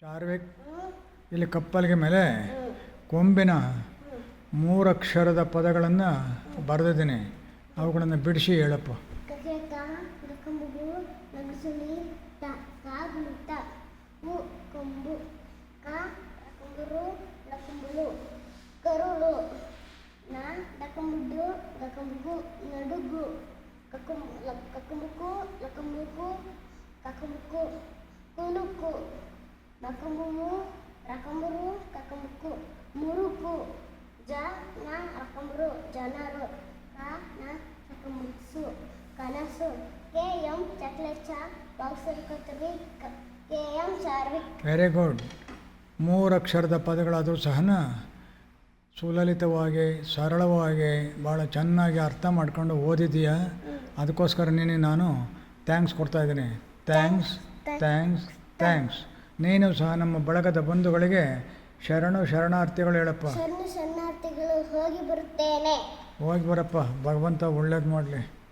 ಚಾರ್ವಿಕ್ ಇಲ್ಲಿ ಕಪ್ಪಲಿಗೆ ಮೇಲೆ ಕೊಂಬಿನ ಮೂರಕ್ಷರದ ಪದಗಳನ್ನು ಬರೆದಿದ್ದೀನಿ. ಅವುಗಳನ್ನು ಬಿಡಿಸಿ ಹೇಳಪ್ಪ. ಕರುಳು, ನಾ ಡಕಂಬುಡು ಗಕಂಬುಗು ನಡುಗು ಕಕಂ ಲ- ಕಕಂಬುಕು ಲಕಂಬುಕು ಕಕಂಬುಕು ಕುಲುಕು. ನಕಂಬುಮು ರಕಂಬರು ಕಕಂಬುಕು ಮುರುಕು ಜ ನ ರಕಂಬರು ಜನರು ಕ ನ ಕಕಂಬುಕ್ಸು ಕನಸು ಕೆ ಎಂ ಚಕ್ಲೆಚ್ಚ ಬಾಕ್ಸರ್ ಕತ್ತರಿ K M Charvik very good ಮೂರಕ್ಷರದ ಪದಗಳಾದರೂ ಸಹನ ಸುಲಲಿತವಾಗಿ ಸರಳವಾಗಿ ಭಾಳ ಚೆನ್ನಾಗಿ ಅರ್ಥ ಮಾಡ್ಕೊಂಡು ಓದಿದೀಯ ಅದಕ್ಕೋಸ್ಕರ ನೀನು ನಾನು ಥ್ಯಾಂಕ್ಸ್ ಕೊಡ್ತಾ ಇದ್ದೀನಿ. ಥ್ಯಾಂಕ್ಸ್ ಥ್ಯಾಂಕ್ಸ್ ಥ್ಯಾಂಕ್ಸ್ ನೀನು ಸಹ ನಮ್ಮ ಬಳಗದ ಬಂಧುಗಳಿಗೆ ಶರಣು ಶರಣಾರ್ಥಿಗಳು ಹೇಳಪ್ಪ. ಶರಣ ಶರಣಾರ್ಥಿಗಳು ಹೋಗಿ ಬರುತ್ತೇನೆ. ಹೋಗಿ ಬರಪ್ಪ. ಭಗವಂತ ಒಳ್ಳೇದು ಮಾಡಲಿ.